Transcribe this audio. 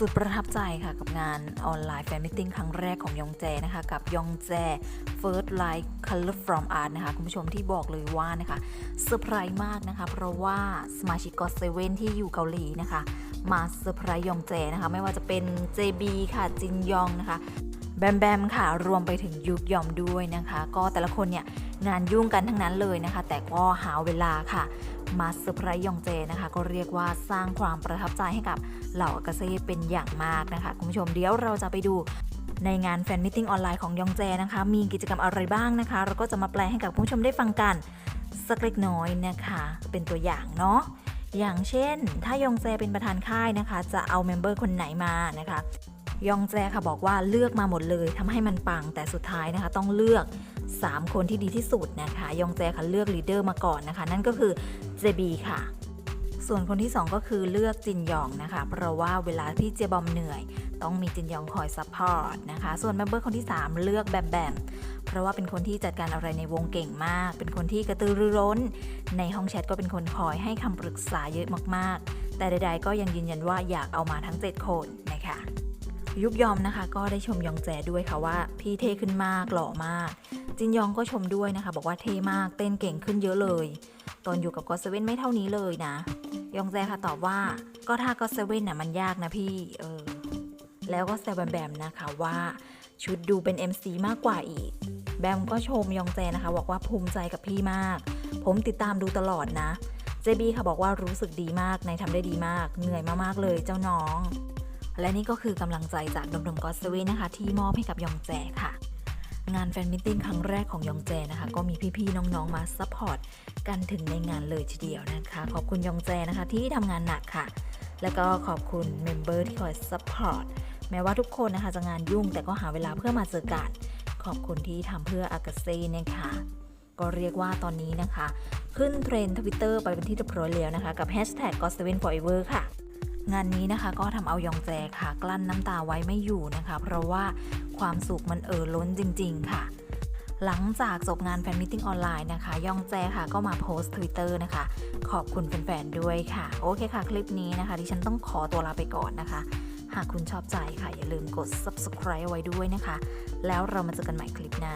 สุดประทับใจค่ะกับงานออนไลน์แฟนมิทติ้งครั้งแรกของยองแจนะคะกับยองแจ First Light Color from Art นะคะคุณผู้ชมที่บอกเลยว่านะคะเซอร์ไพรส์มากนะคะ เพราะว่าสมาชิกก็เซเว่นที่อยู่เกาหลีนะคะ มาเซอร์ไพรส์ยองแจนะคะ ไม่ว่าจะเป็น JB ค่ะจินยองนะคะแบมแบมค่ะ รวมไปถึงยุกยอมด้วยนะคะ ก็แต่ละคนเนี่ยงานยุ่งกันทั้งนั้นเลยนะคะ แต่ก็หาเวลาค่ะ มาเซอร์ไพรส์ยองเจนะคะ ก็เรียกว่าสร้างความประทับใจให้กับเหล่าอากาเซ่เป็นอย่างมากนะคะ คุณผู้ชมเดี๋ยวเราจะไปดูในงานแฟนมิทติ้งออนไลน์ของยองเจนะคะ มีกิจกรรมอะไรบ้างนะคะ เราก็จะมาแปลให้กับคุณผู้ชมได้ฟังกัน สักเล็กน้อยนะคะ เป็นตัวอย่างเนาะอย่างเช่น ถ้ายองแจเป็นประธานค่ายนะคะ จะเอาเมมเบอร์คนไหนมานะคะ ยองแจค่ะบอกว่าเลือกมาหมดเลยทำให้มันปังแต่สุดท้ายนะคะ ต้องเลือก 3 คนที่ดีที่สุดนะคะ ยองแจค่ะเลือกลีดเดอร์มาก่อนนะคะ นั่นก็คือเจบีค่ะ ส่วนคนที่ 2 ก็คือเลือกจินยองนะคะ เพราะว่าเวลาที่เจบอมเหนื่อย ต้องมีจินยองคอยซัพพอร์ตนะคะ ส่วนเมมเบอร์คนที่ 3 เลือกแบมแบมเพราะว่าเป็นคนที่จัดการอะไรในวงเก่งมาก เป็นคนที่กระตือรือร้น ในห้องแชทก็เป็นคนคอยให้คำปรึกษาเยอะมากๆ แต่ใดๆก็ยังยืนยันว่าอยากเอามาทั้ง 7 คนนะคะ ยุกยอมนะคะ ก็ได้ชมยองแจด้วยค่ะว่า พี่เท่ขึ้นมากหล่อมาก จินยองก็ชมด้วยนะคะ บอกว่าเท่มากเต้นเก่งขึ้นเยอะเลย ตอนอยู่กับก็เซเว่นไม่เท่านี้เลยนะ ยองแจค่ะตอบว่าก็ถ้าก็เซเว่นน่ะมันยากนะพี่เออแล้วก็แซวแบมแบมนะคะว่าชุดดูเป็น MC มากกว่าอีก แบมก็ชมยองแจนะคะ บอกว่าภูมิใจกับพี่มาก ผมติดตามดูตลอดนะ เจบีค่ะบอกว่ารู้สึกดีมากในทำได้ดีมาก เหนื่อยมากๆเลยเจ้าน้อง และนี่ก็คือกำลังใจจากดมดมกอสเวนนะคะ ที่มอบให้กับยองแจค่ะ งานแฟนมิทติ้งครั้งแรกของยองแจนะคะ ก็มีพี่ๆน้องๆมาซัพพอร์ตกันถึงในงานเลยทีเดียวนะคะ ขอบคุณยองแจนะคะที่ทำงานหนักค่ะ แล้วก็ขอบคุณเมมเบอร์ที่คอยซัพพอร์ตแม้ว่าทุกคนนะคะจะงานยุ่งแต่ก็หาเวลาเพื่อมาเจอกันขอบคุณที่ทำเพื่ออากาเซ่นะคะก็เรียกว่าตอนนี้นะคะ ขึ้นเทรนด์ทวิตเตอร์ไปเป็นที่เรียบร้อยแล้วนะคะ กับ hashtag g o s e v e n forever ค่ะ งานนี้นะคะก็ทำเอายองแจค่ะ กลั้นน้ำตาไว้ไม่อยู่นะคะ เพราะว่าความสุขมันเอ่อล้นจริง ๆ ค่ะ หลังจากจบงานแฟนมิทติ้งออนไลน์นะคะ ยองแจค่ะก็มาโพสต์ทวิตเตอร์นะคะ ขอบคุณแฟนๆด้วยค่ะ โอเคค่ะ คลิปนี้นะคะดิฉันต้องขอตัวลาไปก่อนนะคะ หากคุณชอบใจค่ะ อย่าลืมกด subscribe ไว้ด้วยนะคะ แล้วเรามาเจอกันใหม่คลิปหน้า